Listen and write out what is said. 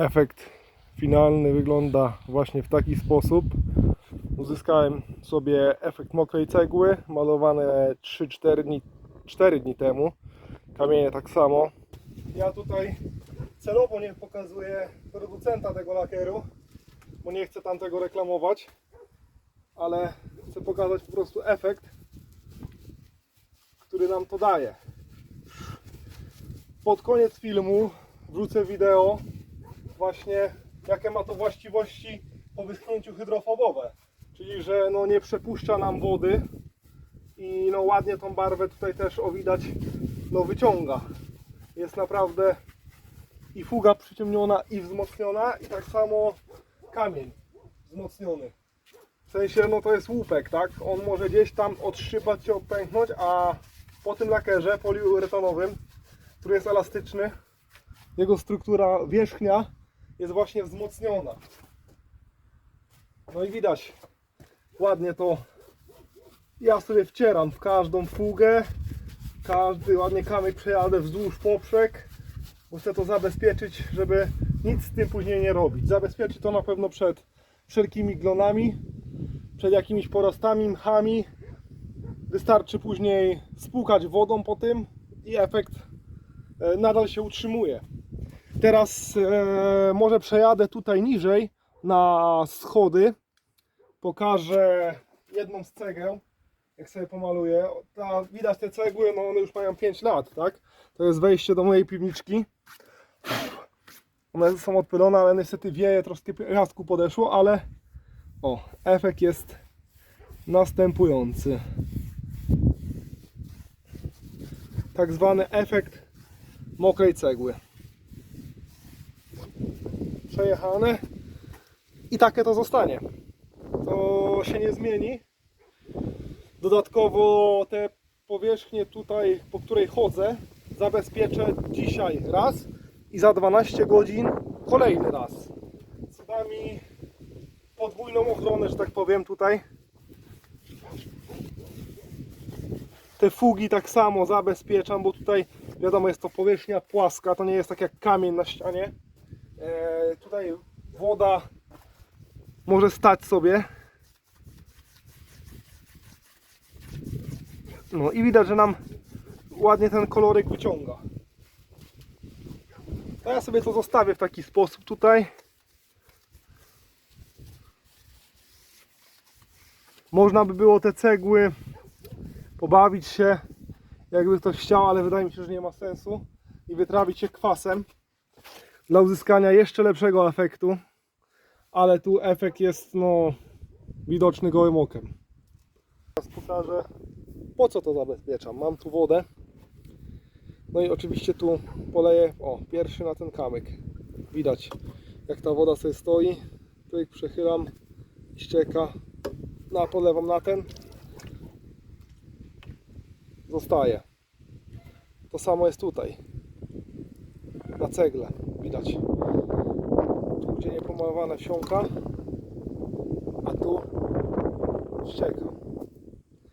Efekt finalny wygląda właśnie w taki sposób. Uzyskałem sobie efekt mokrej cegły, malowane 3-4 dni, 4 dni temu. Kamienie tak samo. Ja tutaj celowo nie pokazuję producenta tego lakieru, bo nie chcę tam tego reklamować, ale chcę pokazać po prostu efekt, który nam to daje. Pod koniec filmu wrzucę wideo właśnie jakie ma to właściwości po wyschnięciu hydrofobowe. Czyli, że no nie przepuszcza nam wody i no ładnie tą barwę tutaj też o widać no wyciąga. Jest naprawdę i fuga przyciemniona i wzmocniona i tak samo kamień wzmocniony. W sensie no to jest łupek, tak? On może gdzieś tam odszypać się, pęknąć, a po tym lakierze poliuretanowym, który jest elastyczny, jego struktura wierzchnia jest właśnie wzmocniona. No i widać ładnie to ja sobie wcieram w każdą fugę każdy ładnie kamyk przejadę wzdłuż poprzek bo chcę to zabezpieczyć, żeby nic z tym później nie robić. Zabezpieczy to na pewno przed wszelkimi glonami, przed jakimiś porostami, mchami. Wystarczy później spłukać wodą po tym i efekt e, nadal się utrzymuje. Teraz e, może przejadę tutaj niżej na schody. Pokażę jedną z cegieł, jak sobie pomaluję. Ta, widać te cegły, no one już mają 5 lat, tak? To jest wejście do mojej piwniczki. One są odpylone, ale niestety wieje, troszkę piasku podeszło, ale o, efekt jest następujący. Tak zwany efekt mokrej cegły. Przejechane i takie to zostanie. To się nie zmieni. Dodatkowo te powierzchnie tutaj, po której chodzę, zabezpieczę dzisiaj raz i za 12 godzin kolejny raz. Co da mi podwójną ochronę, że tak powiem tutaj. Te fugi tak samo zabezpieczam, bo tutaj wiadomo jest to powierzchnia płaska, to nie jest tak jak kamień na ścianie. E, tutaj woda może stać sobie. No i widać, że nam ładnie ten kolorek wyciąga. To ja sobie to zostawię w taki sposób tutaj. Można by było te cegły pobawić się, jakby ktoś chciał, ale wydaje mi się, że nie ma sensu. I wytrawić się kwasem dla uzyskania jeszcze lepszego efektu. Ale tu efekt jest no, widoczny gołym okiem. Teraz pokażę po co to zabezpieczam. Mam tu wodę. No i oczywiście tu poleję, o, pierwszy na ten kamyk. Widać, jak ta woda sobie stoi. Pyk, przechylam, ścieka. No, a polewam na ten. Zostaje. To samo jest tutaj. Na cegle, widać. Tu, gdzie nie pomalowane wsiąka, a tu ścieka.